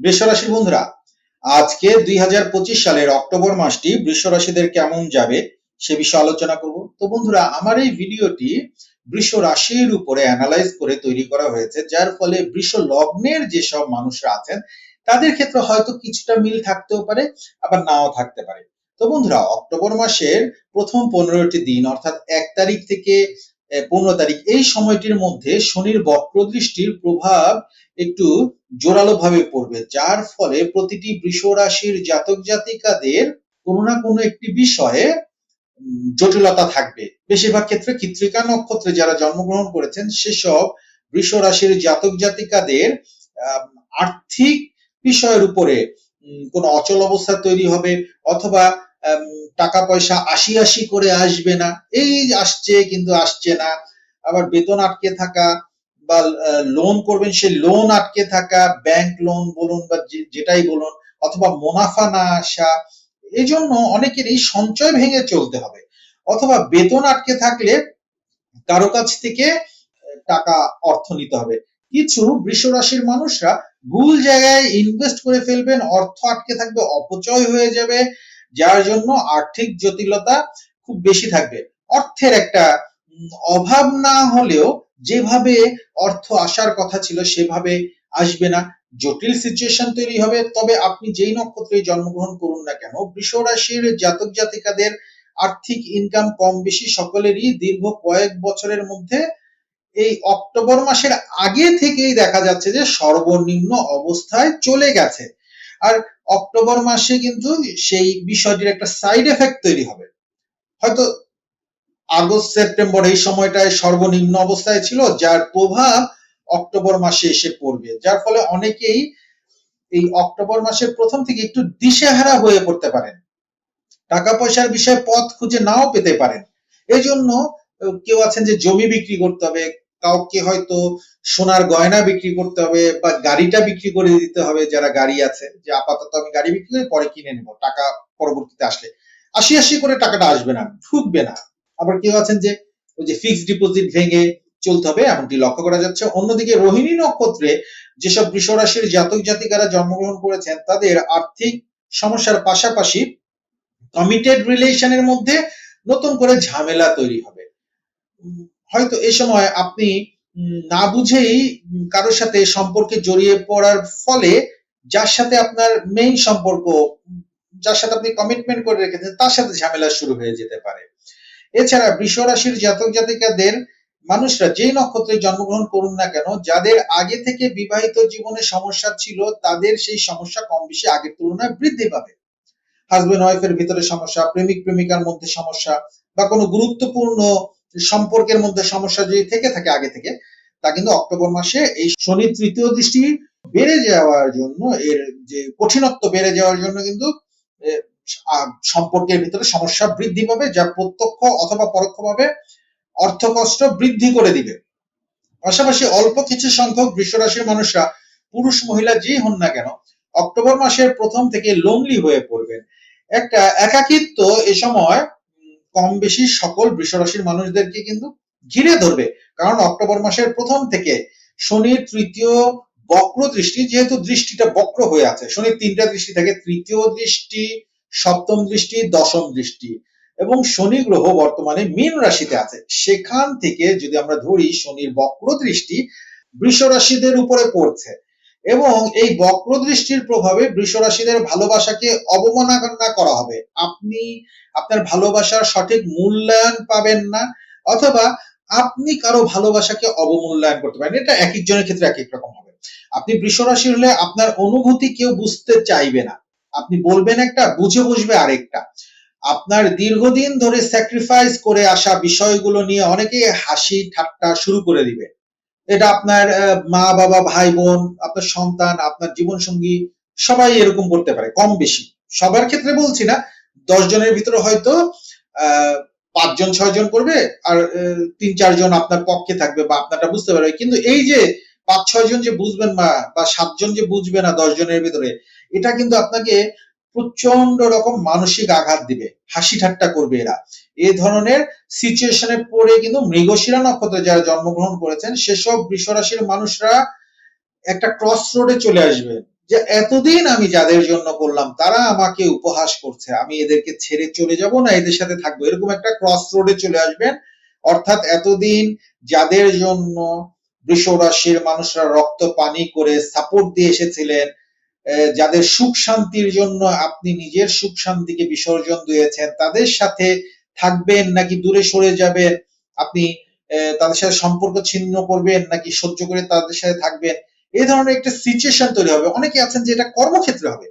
বৃষ রাশির বন্ধুরা, আজকে দুই সালের অক্টোবর মাসটি বৃষ রাশিদের কেমন যাবে সে বিষয়ে আলোচনা করব। তো বন্ধুরা, আমার এই ভিডিওটি বৃষ রাশির উপরে অ্যানালাইজ করে তৈরি করা হয়েছে, যার ফলে বৃষ লগ্নের যেসব মানুষরা আছেন, তাদের ক্ষেত্রে হয়তো কিছুটা মিল থাকতেও পারে, আবার নাও থাকতে পারে। তো বন্ধুরা, অক্টোবর মাসের প্রথম পনেরোটি দিন, অর্থাৎ এক তারিখ থেকে পনেরো তারিখ, এই সময়টির মধ্যে শনির বক্র দৃষ্টির প্রভাব একটু জোরালো ভাবে পড়বে, যার ফলে প্রতিটি বৃষ রাশির জাতক জাতিকাদের কোনো না কোনো একটি বিষয়ে জটিলতা থাকবে। বেশিরভাগ ক্ষেত্রে কৃত্রিকা নক্ষত্রে যারা জন্মগ্রহণ করেছেন, সেসব বৃষ রাশির জাতক জাতিকাদের আর্থিক বিষয়ের উপরে কোনো অচল অবস্থা তৈরি হবে অথবা টাকা পয়সা আশি আশি করে আসবে না। এই আসছে কিন্তু আসছে না। আবার বেতন আটকে থাকা বা লোন করবেন সে লোন আটকে থাকা ব্যাংক লোন বলুন বা যেটাই বলুন, অথবা মুনাফা না আসা এই জন্য অনেকেরই সঞ্চয় ভেঙে চলতে হবে। অথবা বেতন আটকে থাকলে কারও কাছ থেকে টাকা অর্থ নিতে হবে। কিছু বৃষ রাশির মানুষরা ভুল জায়গায় ইনভেস্ট করে ফেলবেন, অর্থ আটকে থাকবে, অপচয় হয়ে যাবে, যার জন্য আর্থিক জটিলতা খুব বেশি থাকবে। অর্থের একটা অভাব না হলেও যেভাবে অর্থ আসার কথা ছিল সেভাবে আসবে না। জটিল সিচুয়েশন তৈরি হবে। তবে আপনি যেই নক্ষত্রে জন্মগ্রহণ করুন না কেন, বৃষ রাশির জাতক জাতিকাদের আর্থিক ইনকাম কম বেশি সকলেরই দীর্ঘ কয়েক বছরের মধ্যে এই অক্টোবর মাসের আগে থেকেই দেখা যাচ্ছে যে সর্বনিম্ন অবস্থায় চলে গেছে। আর অক্টোবর মাসে কিন্তু সেই বিষয়টির একটা সাইড এফেক্ট তৈরি হবে। হয়তো আগস্ট, সেপ্টেম্বর এই সময়টায় সর্বনিম্ন অবস্থায় ছিল, যার প্রভাব অক্টোবর মাসে এসে পড়বে। যার ফলে অনেকেই এই অক্টোবর মাসের প্রথম থেকে একটু দিশেহারা হয়ে পড়তে পারেন। টাকা পয়সার বিষয়ে পথ খুঁজে নাও পেতে পারেন। এই জন্য কেউ আছেন যে জমি বিক্রি করতে হবে, কাউকে হয়তো সোনার গয়না বিক্রি করতে হবে বা গাড়িটা বিক্রি করে দিতে হবে, যারা গাড়ি আছে, যে আপাতত আমি গাড়ি বিক্রি করে পরে কিনে নেব, টাকা পরবর্তীতে আসলে। আশি আশি করে টাকাটা আসবে না, ঢুকবে না। আবার কেউ আছেন যে ওই যে ফিক্সড ডিপোজিট ভেঙে চলতে হবে, এমনটি লক্ষ্য করা যাচ্ছে। অন্যদিকে রোহিণী নক্ষত্রে যেসব বৃষ রাশির জাতক জাতিকারা জন্মগ্রহণ করেছেন, তাদের আর্থিক সমস্যার পাশাপাশি কমিটেড রিলেশনের মধ্যে নতুন করে ঝামেলা তৈরি হবে। হয়তো এ সময় আপনি না বুঝেই কারোর সাথে সম্পর্কে জড়িয়ে পড়ার ফলে যার সাথে আপনার মেইন সম্পর্ক, যার সাথে আপনি কমিটমেন্ট করে রেখেছেন, তার সাথে ঝামেলা শুরু হয়ে যেতে পারে। এছাড়া বৃষ রাশির জাতক জাতিকাদের মানুষরা যেই নক্ষত্রে জন্মগ্রহণ করুন না কেন, যাদের আগে থেকে বিবাহিত জীবনে সমস্যা ছিল, তাদের সেই সমস্যা কম বেশি আগের তুলনায় বৃদ্ধি পাবে। হাজবেন্ড ওয়াইফের ভিতরে সমস্যা, প্রেমিক, প্রেমিকার মধ্যে সমস্যা বা কোনো গুরুত্বপূর্ণ সম্পর্কের মধ্যে সমস্যা যদি থেকে থাকে আগে থেকে, তা কিন্তু অক্টোবর মাসে এই শনি তৃতীয় দৃষ্টি বেড়ে যাওয়ার জন্য, এর যে কঠিনত্ব বেড়ে যাওয়ার জন্য কিন্তু সম্পর্কের ভিতরে সমস্যা বৃদ্ধি পাবে, যা প্রত্যক্ষ অথবা পরোক্ষভাবে অর্থ কষ্ট বৃদ্ধি করে দিবে। পাশাপাশি অল্প কিছু সংখ্যক বৃষরাশির মানুষরা, পুরুষ মহিলা যেই হন না কেন, অক্টোবর মাসের প্রথম থেকে লোনলি হয়ে পড়বেন। একটা একাকিত্ব এ সময় কম বেশি সকল বৃষরাশির মানুষদেরকে কিন্তু ঘিরে ধরবে, কারণ অক্টোবর মাসের প্রথম থেকে শনির তৃতীয় বক্র দৃষ্টি যেহেতু দৃষ্টিটা বক্র হয়ে আছে, শনির তিনটা দৃষ্টি থাকে, তৃতীয় দৃষ্টি সপ্তম দৃষ্টি, দশম দৃষ্টি এবং শনি গ্রহ বর্তমানে মীন রাশিতে আছে। সেখান থেকে যদি আমরা ধরি শনির বক্র দৃষ্টি, বৃষ রাশিদের উপরে পড়ছে এবং এই বক্র দৃষ্টির প্রভাবে বৃষ রাশিদের ভালোবাসাকে অবমাননা করা হবে। আপনি আপনার ভালোবাসার সঠিক মূল্যায়ন পাবেন না অথবা আপনি কারও ভালোবাসাকে অবমূল্যায়ন করতে পারেন এটা এক একজনের ক্ষেত্রে এক এক রকম হবে। আপনি বৃষ রাশি হলে আপনার অনুভূতি কেউ বুঝতে চাইবে না। আপনি বলবেন একটা, বুঝে বুঝবে আরেকটা। আপনার দীর্ঘদিন ধরে স্যাক্রিফাইস করে আসা বিষয়গুলো নিয়ে অনেকে হাসি ঠাট্টা শুরু করে দিবে। এটা আপনার মা, বাবা, ভাই, বোন, আপনার সন্তান, আপনার জীবন সঙ্গী সবাই এরকম করতে পারে, কম বেশি। সবার ক্ষেত্রে বলছি না, দশ জনের ভিতরে হয়তো পাঁচজন, ছয়জন করবে, আর তিন, চারজন আপনার পক্ষে থাকবে বা আপনারটা বুঝতে পারবে। কিন্তু এই যে পাঁচ ছয় জন যে বুঝবেন বা সাতজন যে বুঝবে না দশ জনের ভিতরে এটা কিন্তু আপনাকে প্রচণ্ড রকম মানসিক আঘাত দিবে, হাসি ঠাট্টা করবে এরা। এ ধরনের সিচুয়েশনে পড়ে কিন্তু মৃগশিরা নক্ষত্রে যারা জন্মগ্রহণ করেছেন, সেসব বৃষরাশির মানুষরা একটা ক্রস রোডে চলে আসবে যে, এতদিন আমি যাদের জন্য করলাম, তারা আমাকে উপহাস করছে। আমি এদেরকে ছেড়ে চলে যাব না, এদের সাথে থাকব। এরকম একটা ক্রস রোডে চলে আসবেন। অর্থাৎ এতদিন যাদের জন্য বৃষ রাশির মানুষরা রক্ত পানি করে সাপোর্ট দিয়ে এসেছিলেন যাদের সুখ শান্তির জন্য আপনি নিজের সুখ শান্তিকে বিসর্জন দিয়েছেন, তাদের সাথে থাকবেন নাকি দূরে সরে যাবেন? আপনি তাদের সাথে সম্পর্ক ছিন্ন করবেন নাকি সহ্য করে তাদের সাথে থাকবেন? এই ধরনের একটা সিচুয়েশন তৈরি হবে। অনেকে আছেন যে এটা কর্মক্ষেত্রে হবে।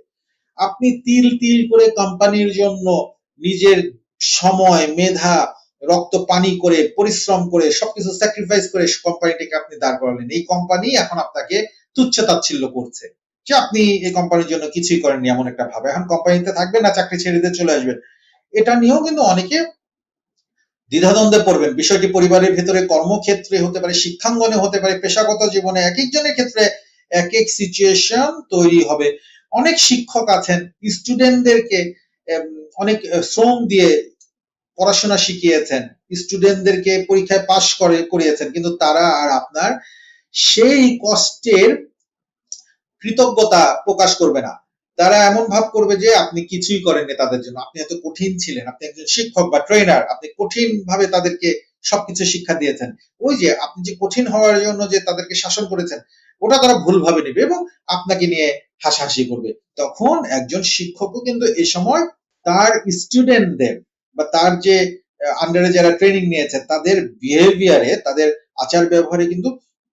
আপনি তিল তিল করে কোম্পানির জন্য নিজের সময়, মেধা, রক্ত, পানি করে, পরিশ্রম করে, সবকিছু স্যাক্রিফাইস করে কোম্পানিটাকে আপনি দাঁড় করালেন। এই কোম্পানি এখন আপনাকে তুচ্ছ তাচ্ছিল্য করছে। যে আপনি এই কোম্পানির জন্য কিছুই করেননি এমন একটা ভাবে। এখন কোম্পানিতে থাকবেন না, চাকরি ছেড়ে দিয়ে চলে আসবেন। এটা নিয়েও কিন্তু অনেকে দ্বিধাদ্বন্দ্বে পড়বেন। বিষয়টি পরিবারের ভেতরে কর্মক্ষেত্রে হতে পারে, শিক্ষাঙ্গনে হতে পারে, পেশাগত জীবনে এক একজনের ক্ষেত্রে এক এক সিচুয়েশন তৈরি হবে। অনেক শিক্ষক আছেন স্টুডেন্টদেরকে অনেক শ্রম দিয়ে পড়াশোনা শিখিয়েছেন স্টুডেন্টদেরকে পরীক্ষায় পাশ করে, করিয়েছেন। কিন্তু তারা আর আপনার সেই কষ্টের কৃতজ্ঞতা প্রকাশ করবে না। তারা এমন ভাব করবে যে, আপনি কিছুই করেননি তাদের জন্য। আপনি এত কঠিন ছিলেন। আপনি একজন শিক্ষক বা ট্রেনার আপনি কঠিন ভাবে তাদেরকে সবকিছু শিক্ষা দিয়েছেন। ওই যে, আপনি যে কঠিন হওয়ার জন্য যে তাদেরকে শাসন করেছেন, ওটা তারা ভুল ভাবে নেবে এবং আপনাকে নিয়ে হাসাহাসি করবে। তখন একজন শিক্ষকও কিন্তু এই সময় তার স্টুডেন্টদের বা তার যে আন্ডারে যারা ট্রেনিং নিয়েছে তাদের বিহেভিয়ারে তাদের আচার ব্যবহারে কিন্তু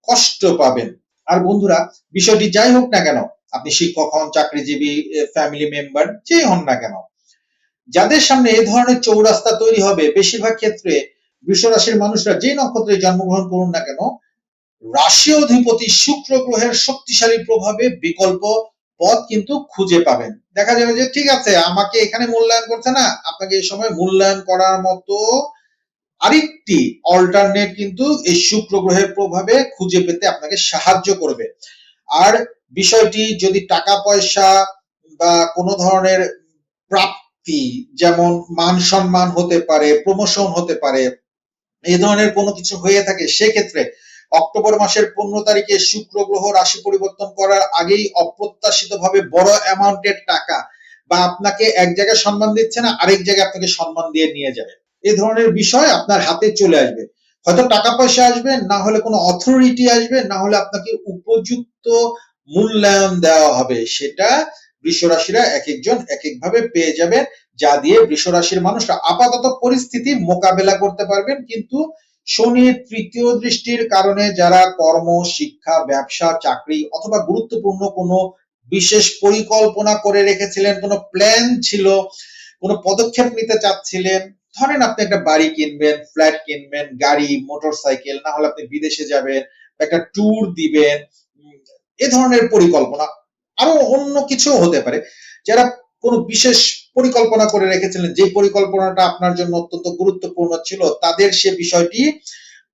কষ্ট পাবেন। আর বন্ধুরা, বিষয়টি যাই হোক না কেন, আপনি শিক্ষক হন, চাকরিজীবী ফ্যামিলি মেম্বার যেই হন না কেন, যাদের সামনে এই ধরনের চৌরাস্তা তৈরি হবে, বেশিরভাগ ক্ষেত্রে রাশির মানুষরা যে নক্ষত্রে জন্মগ্রহণ করুন না কেন, রাশি অধিপতি শুক্র গ্রহের শক্তিশালী প্রভাবে বিকল্প পথ কিন্তু খুঁজে পাবেন। দেখা যাবে যে, ঠিক আছে, আমাকে এখানে মূল্যায়ন করছে না, আপনাকে এই সময় মূল্যায়ন করার মতো আরেকটি অল্টারনেট কিন্তু এই শুক্র গ্রহের প্রভাবে খুঁজে পেতে আপনাকে সাহায্য করবে। আর বিষয়টি যদি টাকা পয়সা বা কোনো ধরনের প্রাপ্তি যেমন মান সম্মান হতে পারে প্রমোশন হতে পারে এই ধরনের কোনো কিছু হয়ে থাকে, সেক্ষেত্রে অক্টোবর মাসের পনেরো তারিখে শুক্র গ্রহ রাশি পরিবর্তন করার আগেই অপ্রত্যাশিত ভাবে বড় অ্যামাউন্টের টাকা বা আপনাকে এক জায়গায় সম্মান দিচ্ছে না, আরেক জায়গায় আপনাকে সম্মান দিয়ে নিয়ে যাবে। এই ধরনের বিষয় আপনার হাতে চলে আসবে। হয়তো টাকা পয়সা আসবে, না হলে কোনো অথরিটি আসবে, না হলে আপনাকে উপযুক্ত মূল্যায়ন দেওয়া হবে। সেটা বৃষ রাশিরা এক একজন এক এক ভাবে পেয়ে যাবেন, যা দিয়ে বৃষ রাশির মানুষরা আপাতত পরিস্থিতি মোকাবেলা করতে পারবেন। কিন্তু শনির তৃতীয় দৃষ্টির কারণে যারা কর্ম, শিক্ষা, ব্যবসা, চাকরি অথবা গুরুত্বপূর্ণ কোনো বিশেষ পরিকল্পনা করে রেখেছিলেন, কোনো প্ল্যান ছিল, কোনো পদক্ষেপ নিতে চাচ্ছিলেন ধরেন আপনি একটা বাড়ি কিনবেন ফ্ল্যাট কিনবেন, গাড়ি মোটরসাইকেল না হলে আপনি বিদেশে যাবেন একটা ট্যুর দিবেন এ ধরনের পরিকল্পনা আরও অন্য কিছু হতে পারে। যারা কোনো বিশেষ পরিকল্পনা করে রেখেছিলেন, যে পরিকল্পনাটা আপনার জন্য অত্যন্ত গুরুত্বপূর্ণ ছিল, তাদের সে বিষয়টি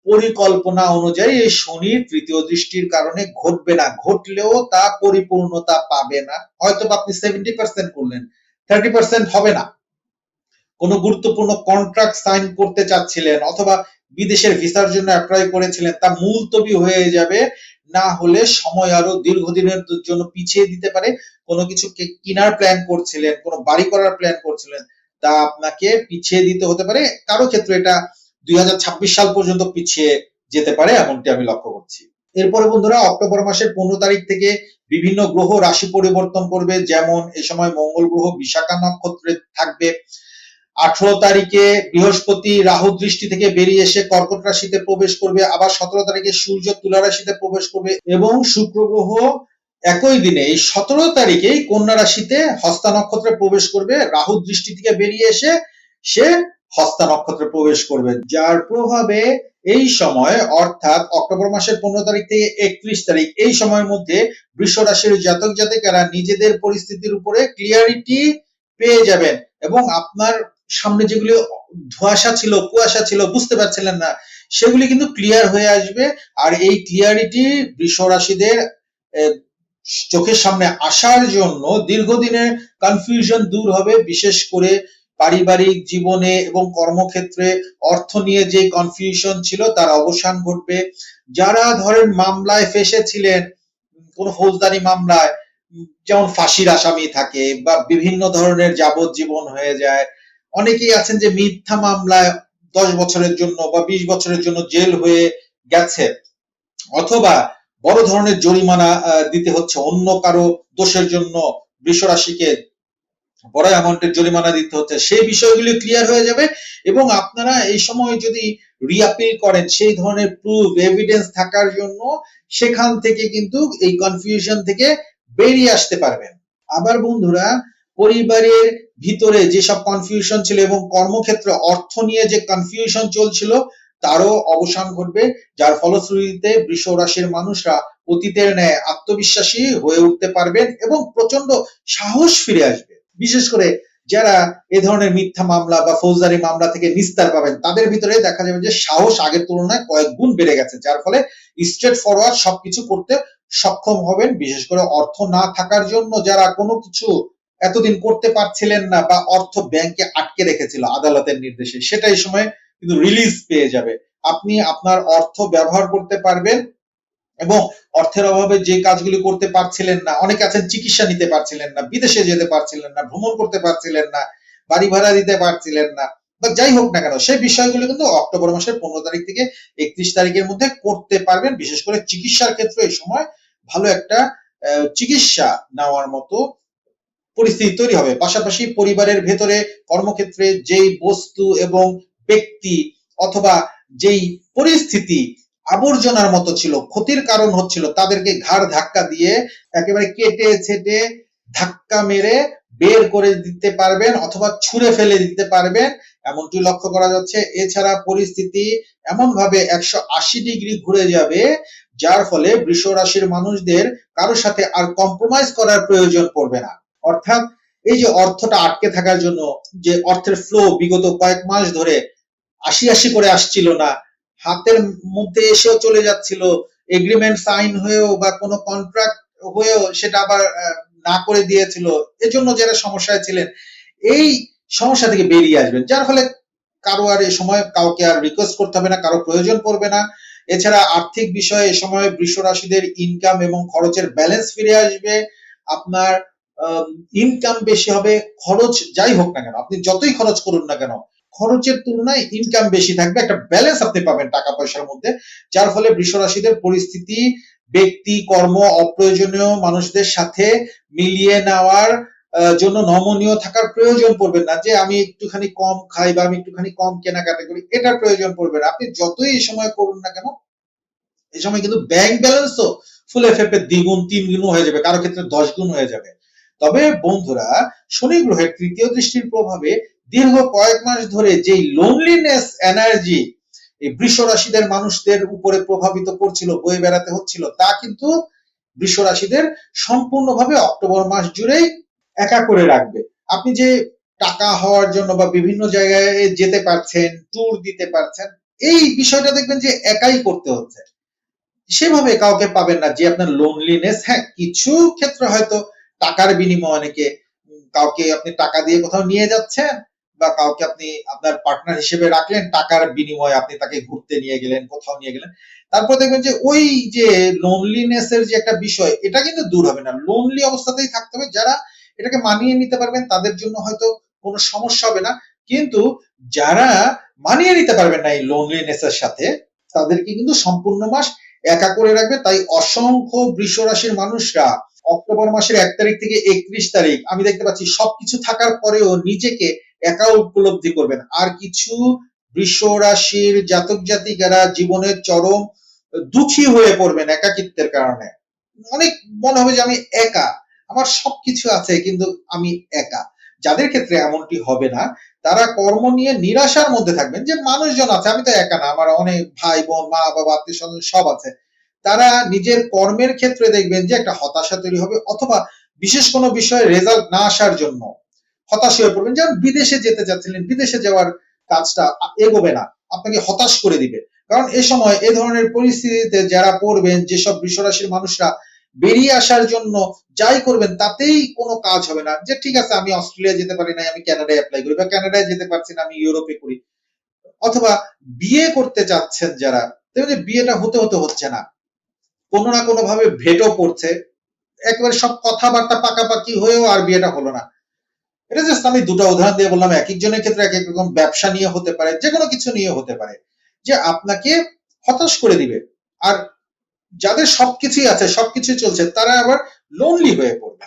পরিকল্পনা অনুযায়ী এই শনির তৃতীয় দৃষ্টির কারণে ঘটবে না। ঘটলেও তা পরিপূর্ণতা পাবে না। হয়তো আপনি সেভেন্টি পার্সেন্ট করলেন থার্টি পার্সেন্ট হবে না। কোনো গুরুত্বপূর্ণ কন্ট্রাক্ট সাইন করতে চাচ্ছিলেন অথবা বিদেশের ভিসার জন্য অ্যাপ্লাই করেছিলেন, তা মুলতবি হয়ে যাবে, না হলে সময় আরও দীর্ঘদিনের জন্য পিছিয়ে দিতে পারে। কোনো কিছু কেনার প্ল্যান করছিলেন, কোনো বাড়ি করার প্ল্যান করছিলেন, তা আপনাকে পিছিয়ে দিতে হতে পারে। কারও ক্ষেত্রে এটা দুই হাজার ছাব্বিশ সাল পর্যন্ত পিছিয়ে যেতে পারে, এমনটি আমি লক্ষ্য করছি। এরপরে বন্ধুরা, অক্টোবর মাসের পনেরো তারিখ থেকে বিভিন্ন গ্রহ রাশি পরিবর্তন করবে, যেমন এই সময় মঙ্গল গ্রহ, বিশাখা নক্ষত্রে থাকবে আঠারো তারিখে বৃহস্পতি রাহু দৃষ্টি থেকে বেরিয়ে এসে কর্কট রাশিতে প্রবেশ করবে, আবার সতেরো তারিখে সূর্য তুলা রাশিতে প্রবেশ করবে এবং শুক্র গ্রহ একই দিনে, এই সতেরো তারিখেই কন্যা রাশিতে হস্তা নক্ষত্রে প্রবেশ করবে, রাহু দৃষ্টি থেকে বেরিয়ে এসে সে হস্তা নক্ষত্রে প্রবেশ করবে। যার প্রভাবে এই সময়, অর্থাৎ অক্টোবর মাসের পনেরো তারিখ থেকে একত্রিশ তারিখ, এই সময়ের মধ্যে বৃষ রাশির জাতক জাতিকারা নিজেদের পরিস্থিতির উপরে ক্লিয়ারিটি পেয়ে যাবেন এবং আপনার সামনে যেগুলি ধোঁয়াশা ছিল, কুয়াশা ছিল, বুঝতে পারছিলেন না, সেগুলি কিন্তু ক্লিয়ার হয়ে আসবে। আর এই ক্লিয়ারিটি বৃষ রাশিদের চোখের সামনে আসার জন্য দীর্ঘদিনের কনফিউশন দূর হবে, বিশেষ করে পারিবারিক জীবনে এবং কর্মক্ষেত্রে অর্থ নিয়ে যে কনফিউশন ছিল তার অবসান ঘটবে। যারা ধরেন মামলায় ফেসেছিলেন, কোনো ফৌজদারি মামলায়, যেমন ফাঁসির আসামি থাকে বা বিভিন্ন ধরনের যাবজ্জীবন হয়ে যায় অনেকেই আছেন যে মিথ্যা মামলায় দশ বছরের জন্য বা বিশ বছরের জন্য জেল হয়ে গেছে, অথবা বড় ধরনের জরিমানা দিতে হচ্ছে। অন্য কারও দোষের জন্য বৃষরাশিকে বড় অ্যামাউন্টের জরিমানা দিতে হচ্ছে। সেই বিষয়গুলি ক্লিয়ার হয়ে যাবে এবং আপনারা এই সময় যদি রিআপিল করেন, সেই ধরনের প্রুফ এভিডেন্স থাকার জন্য সেখান থেকে কিন্তু এই কনফিউশন থেকে বেরিয়ে আসতে পারবেন। আবার বন্ধুরা, পরিবারের ভিতরে যেসব কনফিউশন ছিল এবং কর্মক্ষেত্রে, অর্থ নিয়ে যে কনফিউশন চলছিল, তারও অবসান ঘটবে, যার ফলশ্রুতিতে বৃষ রাশির মানুষরা অতীতের ন্যায় আত্মবিশ্বাসী হয়ে উঠতে পারবেন এবং প্রচণ্ড সাহস ফিরে আসবে। বিশেষ করে যারা এ ধরনের মিথ্যা মামলা বা ফৌজদারি মামলা থেকে নিস্তার পাবেন, তাদের ভিতরে দেখা যাবে যে সাহস আগের তুলনায় কয়েক গুণ বেড়ে গেছে, যার ফলে স্ট্রেট ফরওয়ার্ড সবকিছু করতে সক্ষম হবেন, বিশেষ করে অর্থ না থাকার জন্য যারা কোনো কিছু এতদিন করতে পারছিলেন না বা অর্থ ব্যাংকে আটকে রেখেছিল আদালতের নির্দেশে, সেটা এই সময় কিন্তু রিলিজ পেয়ে যাবে। আপনি আপনার অর্থ ব্যবহার করতে পারবেন এবং অর্থের অভাবে যে কাজগুলি করতে পারছিলেন না, অনেকে আছেন চিকিৎসা নিতে পারছিলেন না, বিদেশে যেতে পারছিলেন না, ভ্রমণ করতে পারছিলেন না, বাড়ি ভাড়া দিতে পারছিলেন না, বা যাই হোক না কেন, সেই বিষয়গুলো কিন্তু অক্টোবর মাসের পনেরো তারিখ থেকে একত্রিশ তারিখের মধ্যে করতে পারবেন, বিশেষ করে চিকিৎসার ক্ষেত্রে এই সময় ভালো একটা চিকিৎসা নেওয়ার মতো পরিস্থিতি তৈরি হবে। পাশাপাশি পরিবারের ভেতরে কর্মক্ষেত্রে যেই বস্তু এবং ব্যক্তি অথবা যেই পরিস্থিতি আবর্জনার মতো ছিল, ক্ষতির কারণ হচ্ছিল, তাদেরকে ঘাড় ধাক্কা দিয়ে একেবারে কেটে ছেটে ধাক্কা মেরে বের করে দিতে পারবেন অথবা ছুঁড়ে ফেলে দিতে পারবেন। এমনটি লক্ষ্য করা যাচ্ছে। এছাড়া পরিস্থিতি এমন ভাবে একশো আশি ডিগ্রি ঘুরে যাবে, যার ফলে বৃষ রাশির মানুষদের কারোর সাথে আর কম্প্রোমাইজ করার প্রয়োজন পড়বে না। অর্থাৎ এই যে অর্থটা আটকে থাকার জন্য যে অর্থের ফ্লো বিগত কয়েক মাস ধরে আশি আশি করে আসছিল না, হাতের মধ্যে এসেও চলে যাচ্ছিল এগ্রিমেন্ট সাইন হয়েও বা কোনো কন্ট্রাক্ট হয়েও সেটা আবার না করে দিয়েছিল, এজন্য যারা সমস্যায় ছিলেন, এই সমস্যা থেকে বেরিয়ে আসবেন, যার ফলে কারও আর এ সময় কাউকে আর রিকোয়েস্ট করতে হবে না, কারও প্রয়োজন পড়বে না। এছাড়া আর্থিক বিষয়ে এ সময় বৃষ রাশিদের ইনকাম এবং খরচের ব্যালেন্স ফিরে আসবে, আপনার ইনকাম বেশি হবে, খরচ যাই হোক না কেন, আপনি যতই খরচ করুন না কেন, খরচের তুলনায় ইনকাম বেশি থাকবে, একটা ব্যালেন্স আপনি পাবেন টাকা পয়সার মধ্যে, যার ফলে বৃষ রাশিদের পরিস্থিতি, ব্যক্তি, কর্ম, অপ্রয়োজনীয় মানুষদের সাথে মিলিয়ে নেওয়ার জন্য নমনীয় থাকার প্রয়োজন পড়বে না, যে আমি একটুখানি কম খাই বা আমি একটুখানি কম কেনাকাটা করি, এটার প্রয়োজন পড়বে না। আপনি যতই এই সময় করুন না কেন, এই সময় কিন্তু ব্যাংক ব্যালেন্সও ফুলে ফেপে দ্বিগুণ তিন গুণ হয়ে যাবে, কারও ক্ষেত্রে দশ গুণ হয়ে যাবে। তবে বন্ধুরা শনি গ্রহের তৃতীয় দৃষ্টির প্রভাবে দীর্ঘ কয়েক মাস ধরে যেই লোনলিনেস এনার্জি এই বৃষ রাশিদের মানুষদের উপরে প্রভাবিত করছিল, বয়ে বেড়াতে হচ্ছিল, তা কিন্তু বৃষ রাশিদের সম্পূর্ণভাবে অক্টোবর মাস জুড়েই একা করে রাখবে। আপনি যে টাকা হওয়ার জন্য বা বিভিন্ন জায়গায় যেতে পারছেন ট্যুর দিতে পারছেন, এই বিষয়টা দেখবেন যে একাই করতে হচ্ছে। সেভাবে কাউকে পাবেন না যে আপনার লোনলিনেস হ্যাঁ কিছু ক্ষেত্রে হয়তো টাকার বিনিময়ে অনেকে কাউকে আপনি টাকা দিয়ে কোথাও নিয়ে যাচ্ছেন বা কাউকে আপনি আপনার পার্টনার হিসেবে রাখলেন, টাকার বিনিময়ে আপনি তাকে ঘুরতে নিয়ে গেলেন, কোথাও নিয়ে গেলেন। তারপর দেখবেন যে ওই যে লোনলিনেস এর যে একটা বিষয়, এটা কিন্তু দূর হবে না। লোনলি অবস্থাতেই থাকতে হবে। যারা এটাকে মানিয়ে নিতে পারবেন, তাদের জন্য হয়তো কোনো সমস্যা হবে না। কিন্তু যারা মানিয়ে নিতে পারবেন না এই লোনলিনেস এর সাথে, তাদেরকে কিন্তু সম্পূর্ণ মাস একা করে রাখবে। তাই অসংখ্য বৃষ রাশির মানুষরা অক্টোবর মাসের এক তারিখ থেকে একত্রিশ তারিখ। আমি দেখতে পাচ্ছি সবকিছু থাকার পরেও নিজেকে একা উপলব্ধি করবেন। আর কিছু বৃষ রাশির জাতক জাতিকারা জীবনের চরম দুঃখী হয়ে পড়বেন একাকিত্বের কারণে। অনেক মনে হবে যে আমি একা। আমার সবকিছু আছে, কিন্তু আমি একা। যাদের ক্ষেত্রে এমনটি হবে না, তারা কর্ম নিয়ে নিরাশার মধ্যে থাকবেন যে মানুষজন আছে, আমি তো একা না, আমার অনেক ভাই বোন মা বাবা আত্মীয় স্বজন সব আছে। তারা নিজের কর্মের ক্ষেত্রে দেখবেন যে একটা হতাশা তৈরি হবে অথবা বিশেষ কোনো বিষয়ে রেজাল্ট না আসার জন্য হতাশ হয়ে পড়বেন। যেমন বিদেশে যেতে চাচ্ছিলেন, বিদেশে যাওয়ার কাজটা এগোবে না, আপনাকে হতাশ করে দিবে। কারণ এ সময় এ ধরনের পরিস্থিতিতে যারা পড়বেন, যেসব বৃষরাশির মানুষরা বেরিয়ে আসার জন্য যাই করবেন, তাতেই কোনো কাজ হবে না যে ঠিক আছে, আমি অস্ট্রেলিয়া যেতে পারি না আমি কানাডায় অ্যাপ্লাই করি বা কানাডায় যেতে পারছি না, আমি ইউরোপে করি। অথবা বিয়ে করতে চাচ্ছেন যারা দেখবেন যে বিয়েটা হতে হতে হচ্ছে না। কোনো না কোনো ভাবে ভেটো পড়ছে। একেবারে সব কথাবার্তা পাকাপাকি হয়েও আর বিয়েটা হলো না। এটা জাস্ট আমি দুটো উদাহরণ দিয়ে বললাম, এক একজনের ক্ষেত্রে এক এক রকম ব্যবসা নিয়ে হতে পারে যে কোনো কিছু নিয়ে হতে পারে, যে আপনাকে হতাশ করে দিবে। আর যাদের সবকিছুই আছে, সবকিছুই চলছে, তারা আবার লোনলি হয়ে পড়বে।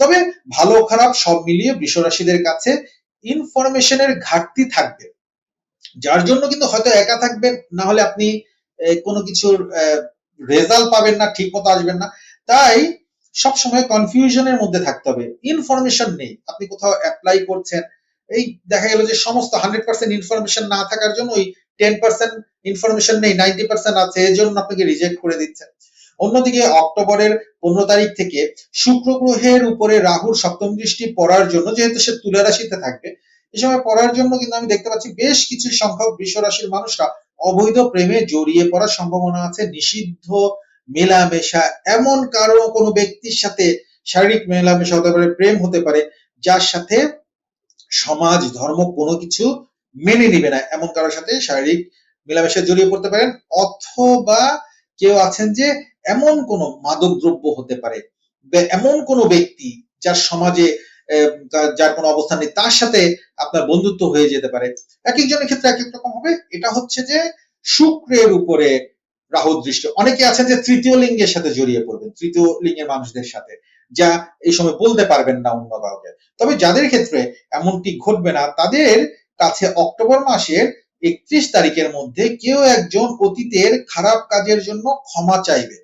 তবে ভালো খারাপ সব মিলিয়ে বৃষরাশিদের কাছে ইনফরমেশনের ঘাটতি থাকবে। যার জন্য কিন্তু হয়তো একা থাকবেন, না হলে আপনি কোনো কিছুর রেজাল্ট পাবেন না ঠিক মতো আসবেন না। তাই সবসময় কনফিউশনের মধ্যে থাকতে হবে। ইনফরমেশন নেই। আপনি কোথাও অ্যাপ্লাই করছেন, এই দেখা গেল যে সমস্ত হান্ড্রেড পার্সেন্ট ইনফরমেশন না থাকার জন্য ওই টেন পার্সেন্ট ইনফরমেশন নেই নাইনটি পার্সেন্ট আছে এর জন্য আপনাকে রিজেক্ট করে দিচ্ছেন। অন্যদিকে অক্টোবরের পনেরো তারিখ থেকে শুক্র গ্রহের উপরে রাহুর সপ্তম দৃষ্টি পড়ার জন্য, যেহেতু সে তুলা রাশিতে থাকবে এই সময় পড়ার জন্য কিন্তু আমি দেখতে পাচ্ছি বেশ কিছু সংখ্যক বৃষ রাশির মানুষরা অবৈধ প্রেমে জড়িয়ে পড়ার সম্ভাবনা আছে, নিষিদ্ধ, মেলামেশা, এমন কারও কোনো ব্যক্তির সাথে শারীরিক মেলামেশা হতে পারে প্রেম হতে পারে, যার সাথে সমাজ, ধর্ম কোনো কিছু মেনে নিবে না। এমন কারোর সাথে শারীরিক মেলামেশা জড়িয়ে পড়তে পারেন, অথবা কেউ আছেন যে এমন কোনো মাদক দ্রব্য হতে পারে এমন কোনো ব্যক্তি যার সমাজে যার কোনো অবস্থান নেই, তার সাথে আপনার বন্ধুত্ব হয়ে যেতে পারে। এক একজনের ক্ষেত্রে এক এক রকম হবে। এটা হচ্ছে যে শুক্রের উপরে রাহু দৃষ্টি। অনেকে আছেন যে তৃতীয় লিঙ্গের সাথে জড়িয়ে পড়বেন, তৃতীয় লিঙ্গের মানুষদের সাথে, যা এই সময় বলতে পারবেন না অন্য কাউকে। তবে যাদের ক্ষেত্রে এমনটি ঘটবে না, তাদের কাছে অক্টোবর মাসের একত্রিশ তারিখের মধ্যে কেউ একজন অতীতের খারাপ কাজের জন্য ক্ষমা চাইবে।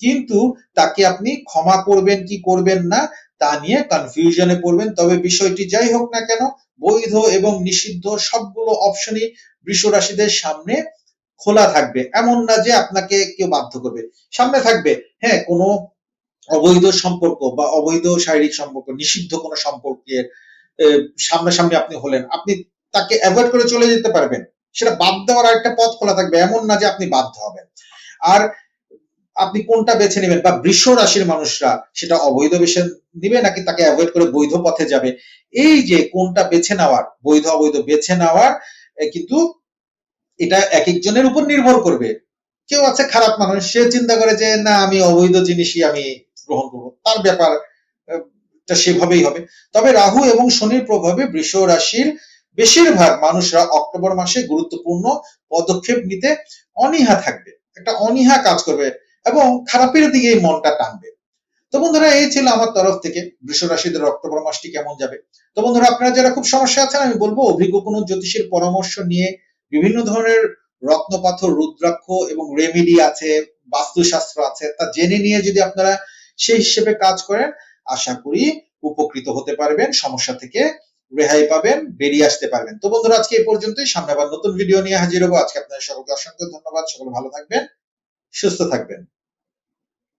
কিন্তু তাকে আপনি ক্ষমা করবেন কি করবেন না তা নিয়ে কনফিউশনে পড়বেন। তবে বিষয়টি যাই হোক না কেন, বৈধ এবং নিষিদ্ধ সবগুলো অপশনই বৃষ রাশিদের সামনে খোলা থাকবে। এমন না যে আপনাকে কেউ বাধ্য করবে। সামনে থাকবে হ্যাঁ কোনো অবৈধ সম্পর্ক বা অবৈধ শারীরিক সম্পর্ক, নিষিদ্ধ কোনো সম্পর্কের সামনাসামনি আপনি হলেন। আপনি তাকে অ্যাভয়েড করে চলে যেতে পারবেন। সেটা বাদ দেওয়ার একটা পথ খোলা থাকবে। এমন না যে আপনি বাধ্য হবেন। আর আপনি কোনটা বেছে নেবেন? বা বৃষ রাশির মানুষরা সেটা অবৈধ বেছে নিবে নাকি তাকে অ্যাভয়েড করে বৈধ পথে যাবে? এই যে কোনটা বেছে নেওয়ার, বৈধ অবৈধ বেছে নেওয়ার কিন্তু এটা এক একজনের উপর নির্ভর করবে। কেউ আছে খারাপ মানুষ, সে চিন্তা করে যে, না, আমি অবৈধ জিনিসই আমি গ্রহণ করব। তার ব্যাপার সেভাবেই হবে। তবে রাহু এবং শনির প্রভাবে বৃষ রাশির বেশিরভাগ মানুষরা অক্টোবর মাসে গুরুত্বপূর্ণ পদক্ষেপ নিতে অনীহা থাকবে। একটা অনীহা কাজ করবে। এবং খারাপের দিকে মনটা টানবে। তো বন্ধুরা, এই ছিল আমার তরফ থেকে বৃষ রাশিদের অক্টোবর মাসটি কেমন যাবে? তো বন্ধুরা, আপনারা যারা খুব সমস্যা আছেন, আমি বলব, অভিজ্ঞ কোনো জ্যোতিষের পরামর্শ নিয়ে বিভিন্ন ধরনের রত্নপাথর, রুদ্রাক্ষ এবং রেমেডি আছে, বাস্তুশাস্ত্র আছে, তা জেনে নিয়ে যদি আপনারা সেই হিসেবে কাজ করেন, আশা করি উপকৃত হতে পারবেন, সমস্যা থেকে রেহাই পাবেন, বেরিয়ে আসতে পারবেন। তো বন্ধুরা, আজকে এই পর্যন্তই। সামনে আবার নতুন ভিডিও নিয়ে হাজির হব। আজকে আপনাদের সকলকে অসংখ্য ধন্যবাদ। সকলে ভালো থাকবেন, সুস্থ থাকবেন।